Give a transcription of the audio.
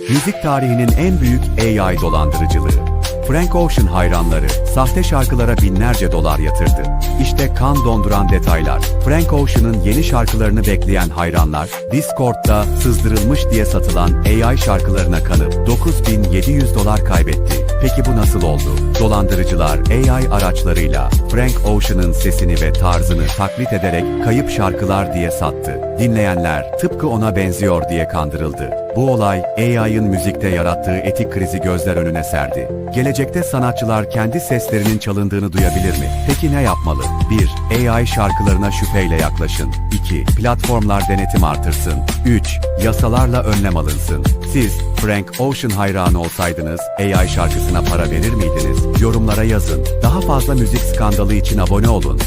Müzik tarihinin en büyük AI dolandırıcılığı. Frank Ocean hayranları sahte şarkılara binlerce dolar yatırdı. İşte kan donduran detaylar. Frank Ocean'ın yeni şarkılarını bekleyen hayranlar, Discord'da sızdırılmış diye satılan AI şarkılarına kanıp 9700 dolar kaybetti. Peki bu nasıl oldu? Dolandırıcılar AI araçlarıyla Frank Ocean'ın sesini ve tarzını taklit ederek kayıp şarkılar diye sattı. Dinleyenler tıpkı ona benziyor diye kandırıldı. Bu olay AI'ın müzikte yarattığı etik krizi gözler önüne serdi. Gelecekte sanatçılar kendi seslerinin çalındığını duyabilir mi? Peki ne yapmalı? 1. AI şarkılarına şüpheyle yaklaşın. 2. Platformlar denetim artırsın. 3. Yasalarla önlem alınsın. Siz Frank Ocean hayranı olsaydınız AI şarkısına para verir miydiniz? Yorumlara yazın. Daha fazla müzik skandalı için abone olun.